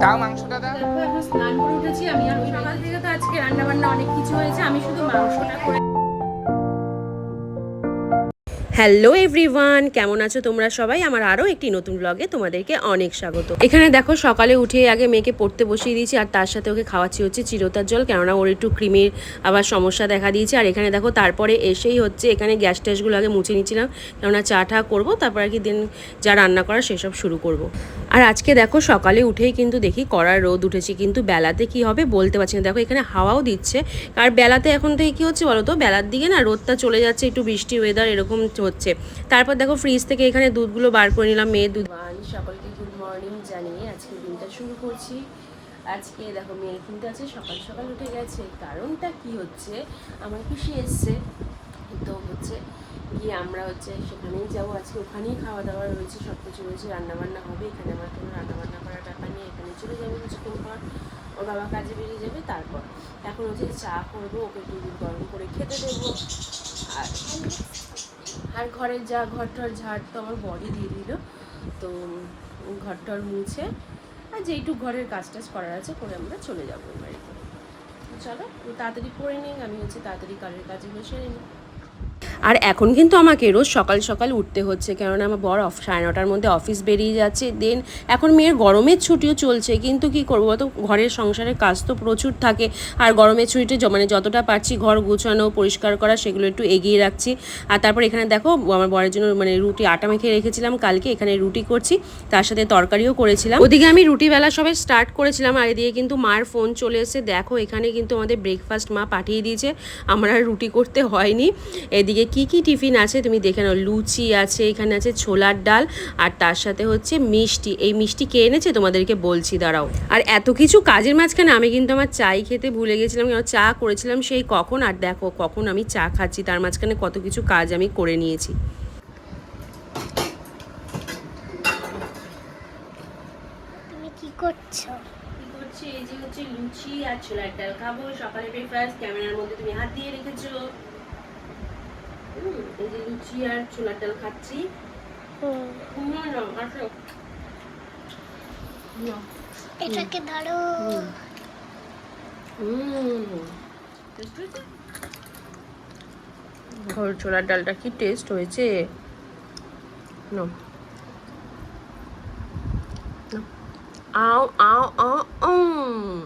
দাও মাংসটা দাও। এখন স্নান করে উঠেছি, আমি আর সকাল থেকে তো আজকে রান্না বান্না অনেক কিছু হয়েছে, আমি শুধু মাংসটা করে হ্যালো এভরিওয়ান, কেমন আছো তোমরা সবাই? আমার আরও একটি নতুন ব্লগে তোমাদেরকে অনেক স্বাগত। এখানে দেখো, সকালে উঠে আগে মেয়েকে পড়তে বসিয়ে দিয়েছি, আর তার সাথে ওকে খাওয়াচ্ছি হচ্ছে চিরতার জল, কেননা ওর একটু ক্রিমের আবার সমস্যা দেখা দিয়েছে। আর এখানে দেখো, তারপরে এসেই হচ্ছে এখানে গ্যাস ট্যাসগুলো আগে মুছে নিচ্ছিলাম, কেননা চা টা করব, তারপর আর কি দিন যা রান্না করার সেসব শুরু করব। আর আজকে দেখো, সকালে উঠেই কিন্তু দেখি কড়ার রোদ উঠেছে, কিন্তু বেলাতে কি হবে বলতে পারছি না। দেখো, এখানে হাওয়াও দিচ্ছে, আর বেলাতে এখন থেকে কী হচ্ছে বলো তো? বেলার দিকে না রোদটা চলে যাচ্ছে, একটু বৃষ্টি ওয়েদার এরকম হচ্ছে। তারপর দেখো ফ্রিজ থেকে এখানে দুধগুলো বার করে নিলাম, মেয়ের দুধ। সকলকে গুড মর্নিং জানিয়ে আজকে দিনটা শুরু করছি। আজকে দেখো মেয়ে কিন্তু আছে সকাল সকাল উঠে গেছে। কারণটা কি হচ্ছে? আমার পিসি এসছে। তো হচ্ছে গিয়ে আমরা হচ্ছে সেখানেই যাব। আজকে ওখানেই খাওয়া দাওয়া রয়েছে সব কিছু রয়েছে, রান্নাবান্না হবে। এখানে আমার কোনো রান্নাবান্না করার ব্যাপার নেই। এখানে চলে যাব কিছুক্ষণ পর। ওর বাবা কাজে বেরিয়ে যাবে, তারপর। এখন হচ্ছে চা করব, ওকে একটু গরম করে খেতে দেবো। আর আর ঘরের যা ঘর টর ঝাড় তো আমার বডি দিয়ে দিল। তো ঘর টর মুছে আর যেইটুক ঘরের কাজ টাজ করার আছে করে আমরা চলে যাব এবারে চলো তাড়াতাড়ি করে নিই আমি হচ্ছে তাড়াতাড়ি কালের কাজে বসে নিই। আর এখন কিন্তু আমাকে রোজ সকাল সকাল উঠতে হচ্ছে, কেননা আমার বর অফ, সাড়ে নটার মধ্যে অফিস বেরিয়ে যাচ্ছে। দেন এখন মেয়ের গরমের ছুটিও চলছে, কিন্তু কি করব তো ঘরের সংসারের কাজ তো প্রচুর থাকে, আর গরমের ছুটিতে মানে যতটা পারছি ঘর গুছানো, পরিষ্কার করা, সেগুলো একটু এগিয়ে রাখছি। আর তারপর এখানে দেখো আমার বরের জন্য মানে রুটি, আটা মেখে রেখেছিলাম কালকে, এখানে রুটি করছি, তার সাথে তরকারিও করেছিলাম। ওদিকে আমি রুটি বেলা সবাই স্টার্ট করেছিলাম, আর এদিকে কিন্তু মার ফোন চলে এসেছে। দেখো, এখানে কিন্তু আমাদের ব্রেকফাস্ট মা পাঠিয়ে দিয়েছে, আমার আর রুটি করতে হয়নি। এদিকে কি কি টিফিন আছে? তুমি দেখে নাও। লুচি আছে এখানে আছে ছোলার ডাল আর তার সাথে হচ্ছে মিষ্টি। এই মিষ্টি কে এনেছে? তোমাদেরকে বলছি দাঁড়াও। আর এত কিছু কাজের মাঝখানে আমি কিন্তু আমার চাই খেতে ভুলে গেছিলাম কেন? চা করেছিলাম সেই কখন আর দেখো কখন আমি চা খাচ্ছি তার মাঝখানে কত কিছু কাজ আমি করে নিয়েছি। করছ? কি এই যে হচ্ছে লুচি আর ছোলার ডাল খাব। সকালে ব্রেকফাস্ট ক্যামেরার মধ্যে তুমি হাত দিয়ে রেখেছো। এই যে লুচি আর ছোলার ডাল খাচ্ছি। এটাকে ধরো। ঘর ছোলার ডালটা কি টেস্ট হয়েছে? No no. আও আও আও উম।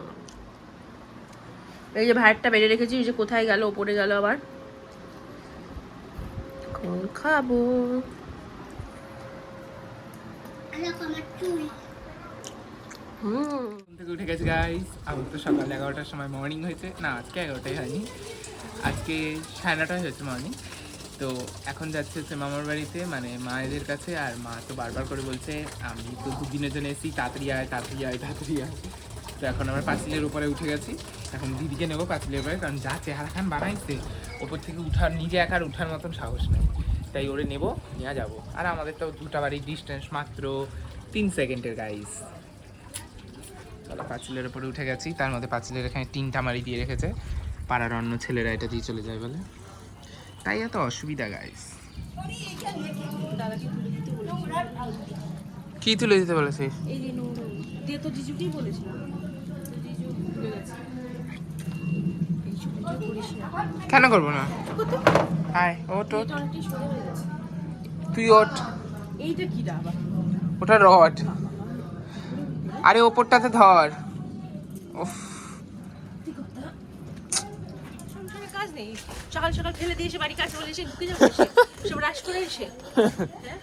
এই যে ভাতটা বেড়ে রেখেছি যে কোথায় গেল ওপরে গেল আবার। খাব। থেকে উঠে গেছি গাইস আমার তো সকাল এগারোটার সময় মর্নিং হয়েছে। না, আজকে এগারোটাই হয়নি। আজকে সাড়ে নটায় হয়েছে মর্নিং তো এখন যাচ্ছে হচ্ছে মামার বাড়িতে মানে মায়েদের কাছে। আর মা তো বারবার করে বলছে, আমি তো দুদিনের জন্য এসেছি, তাড়াতাড়ি আয় তাড়াতাড়ি আয় তাড়াতাড়ি আয়। তো এখন আমরা পাঁচিলের উপরে উঠে গেছি। এখন দিদিকে নেব পাঁচিলের উপরে, কারণ যা চেহারা খান বানাইছে, ওপর থেকে উঠার, নিজে একার উঠার মতন সাহস নেই। তাই ওরে নেব, নিয়ে যাব। আর আমাদের তো দুটা বাড়ির ডিস্টেন্স মাত্র তিন সেকেন্ডের গাইস চলো পাঁচিলের উপরে উঠে গেছি। তার মধ্যে পাঁচিলের এখানে তিনটা মারি দিয়ে রেখেছে। পাড়ার অন্য ছেলেরা এটা দিয়ে চলে যায় বলে। তাই এত অসুবিধা গাইস কি তুলে দিতে বলেছিস কেন করব না? হাই ওট ওট হয়ে তুই ওট এইটা কি রা আবার? ওটা রড। আরে ওপরটাতে ধর। উফ। কাজ নেই। সকাল সকাল ফেলে দিয়ে এসে বাড়ি কাজ বলে এসে ঢুকে যাব সব রাশ করে এসে। হ্যাঁ?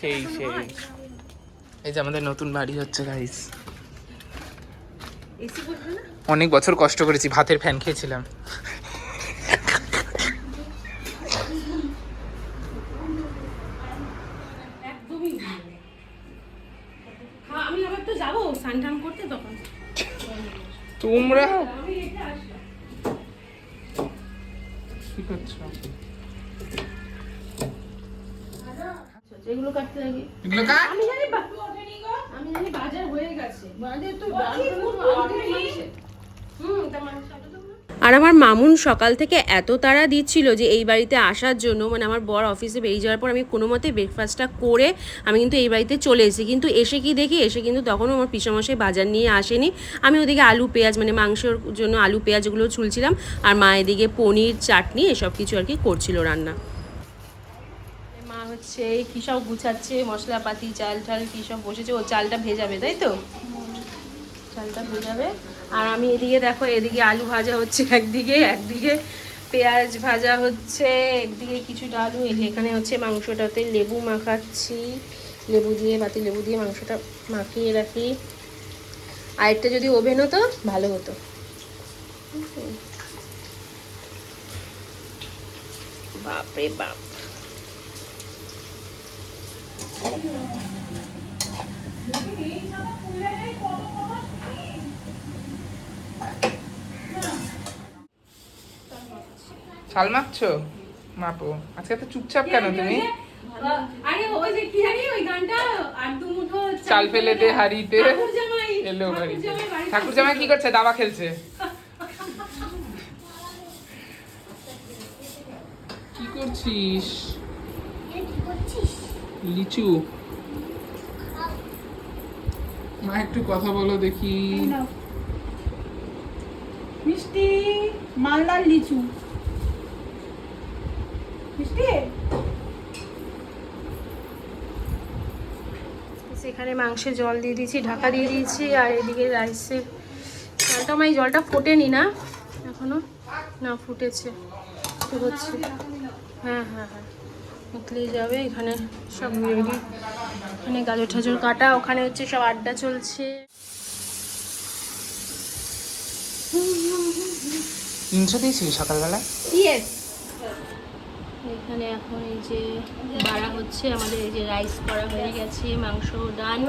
সেই। সেই এই যে আমাদের নতুন বাড়ি হচ্ছে গাইস অনেক বছর কষ্ট করেছি ভাতের ফ্যান খেয়েছিলাম। তোমরা? কি করছ আচ্ছা, এগুলো কাটতে লাগে। এগুলো কাট। আমি জানি আমি জানি বাজার হয়ে গেছে। বাজার তো হুম তা মানুষ আর আমার মামুন সকাল থেকে এত তাড়া দিচ্ছিল যে এই বাড়িতে আসার জন্য মানে আমার বর অফিসে বেরিয়ে যাওয়ার পর আমি কোনো মতে ব্রেকফাস্টটা করে আমি কিন্তু এই বাড়িতে চলে এসেছি। কিন্তু এসে কি দেখি? এসে কিন্তু তখনও আমার পিসামশাই বাজার নিয়ে আসেনি। আমি ওদিকে আলু, পেঁয়াজ মানে মাংসর জন্য আলু পেঁয়াজ এগুলো ছুলছিলাম আর মা এদিকে পনির, চাটনি এসব কিছু আর কি করছিল রান্না। মা হচ্ছে কী সব গুছাচ্ছে? মশলাপাতি চাল টাল কী সব বসেছে? ও চালটা ভেজাবে, তাই তো? চালটা ভেজাবে। আর আমি এদিকে দেখো, এদিকে আলু ভাজা হচ্ছে একদিকে একদিকে পেঁয়াজ ভাজা হচ্ছে, একদিকে কিছুটা আলু এখানে হচ্ছে মাংসটাতে লেবু মাখাচ্ছি। লেবু দিয়ে বাতি লেবু দিয়ে মাংসটা মাখিয়ে রাখি। আরেকটা যদি ওভেন হতো, ভালো হতো। বাপরে বাপ। শাল মাখছো? মাপো। আজকে তো চুপচাপ কেন তুমি? আরে ওই যে কি জানি ওই গানটা? আর দু মুঠো চাল ফেলে দে হাড়িতে। এলো ঠাকুর জামাই বাড়ি ঠাকুর জামাই কি করছে? দাবা খেলছে। কি করছিস? কি করছিস লিচু। মা একটু কথা বলো দেখি। মিষ্টি মালদার লিচু। সেখানে মাংসে জল দিয়ে দিয়েছি ঢাকা দিয়ে দিয়েছি আর এদিকে রাইসে জলটা আমার এই জলটা ফোটেনি না এখনও না ফুটেছে। কি হচ্ছে হ্যাঁ হ্যাঁ হ্যাঁ উতলেই যাবে এখানে সব রেডি এখানে গাজর ঠাজর কাটা ওখানে হচ্ছে সব আড্ডা চলছে। তিনশো দিয়েছিলি সকালবেলা ইয়েস এখানে এখন এই যে বাড়া হচ্ছে, আমাদের এই যে রাইস করা হয়ে গেছে, মাংস, ডাল।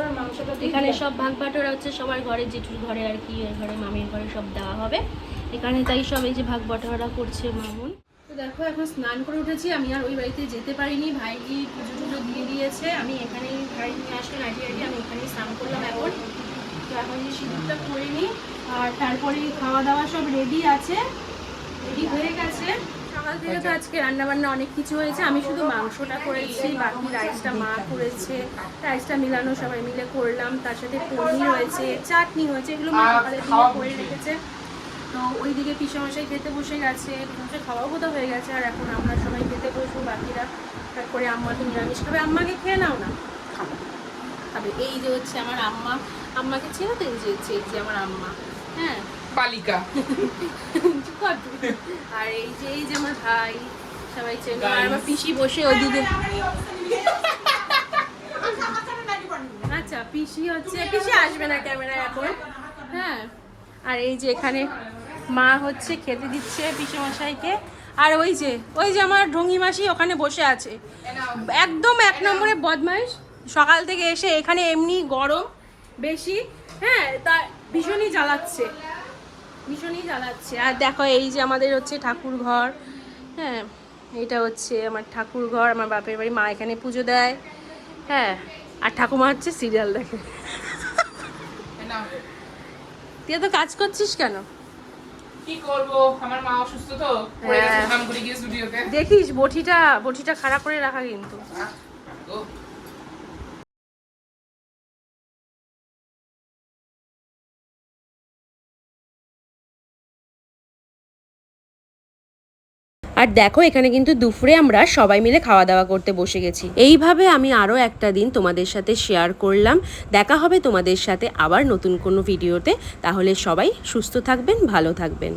এখানে সব ভাগ বাটোরা হচ্ছে সবার ঘরে, জেঠুর ঘরে আর কি ওই ঘরে, মামির ঘরে সব দেওয়া হবে। এখানে তাই সব এই যে ভাগ বাটোয়ারা করছে মামুন। তো দেখো, এখন স্নান করে উঠেছি। আমি আর ওই বাড়িতে যেতে পারিনি। ভাই গিয়ে পুজো টুজো দিয়ে দিয়েছে। আমি এখানেই ভাই নিয়ে আসলে নাইটি নাইটি আমি এখানেই স্নান করলাম এখন। তো এখন যে সিঁদুরটা করে নিই আর তারপরে খাওয়া দাওয়া সব রেডি আছে। রেডি হয়ে গেছে। সকাল থেকে তো আজকে রান্না বান্না অনেক কিছু হয়েছে। আমি শুধু মাংসটা করেছি বাকি রাইসটা মা করেছে। রাইসটা মিলানো সবাই মিলে করলাম। তার সাথে পনির হয়েছে চাটনি হয়েছে এগুলো মা সকালে দিকে করে রেখেছে। তো ওইদিকে পিসামশাই খেতে বসে গেছে। পিসামশাই খাওয়াও বোধহয় হয়ে গেছে। আর এখন আমরা সবাই খেতে বসবো বাকিরা তারপরে আম্মা তো নিরামিষ খাবে। আম্মাকে খেয়ে নাও না। খাবে। এই যে হচ্ছে আমার আম্মা। আম্মাকে ছিল তো? এই যে হচ্ছে এই যে আমার আম্মা। হ্যাঁ? বালিকা। আর এই যে এই যে আমার ভাই সবাই চেনে। আর আমার পিসি বসে ওদিকে আচ্ছা পিসি হচ্ছে পিসি আসবে না ক্যামেরায় এখন। হ্যাঁ। আর এই যে এখানে মা হচ্ছে খেতে দিচ্ছে পিসি মশাইকে আর ওই যে ওই যে আমার ঢঙ্গি মাসি ওখানে বসে আছে। একদম এক নম্বরে বদমাইশ। সকাল থেকে এসে এখানে এমনি গরম বেশি। হ্যাঁ তা ভীষণই জ্বালাচ্ছে। ভীষণই জ্বালাচ্ছে। আর দেখো এই যে আমাদের হচ্ছে ঠাকুর ঘর হ্যাঁ এটা হচ্ছে আমার ঠাকুর ঘর আমার বাপের বাড়ি মা এখানে পুজো দেয় হ্যাঁ আর ঠাকুমা হচ্ছে সিরিয়াল দেখে। তুই তো কাজ করছিস কেন? কি করব? আমার মা অসুস্থ তো পড়ে গেছে হ্যাঁ। করে গিয়ে স্টুডিওতে দেখিস বটিটা বটিটা খারাপ করে রাখা কিন্তু। আর দেখো, এখানে কিন্তু দুপুরে আমরা সবাই মিলে খাওয়া দাওয়া করতে বসে গেছি। এইভাবে আমি আরও একটা দিন তোমাদের সাথে শেয়ার করলাম। দেখা হবে তোমাদের সাথে আবার নতুন কোনো ভিডিওতে তাহলে সবাই সুস্থ থাকবেন, ভালো থাকবেন।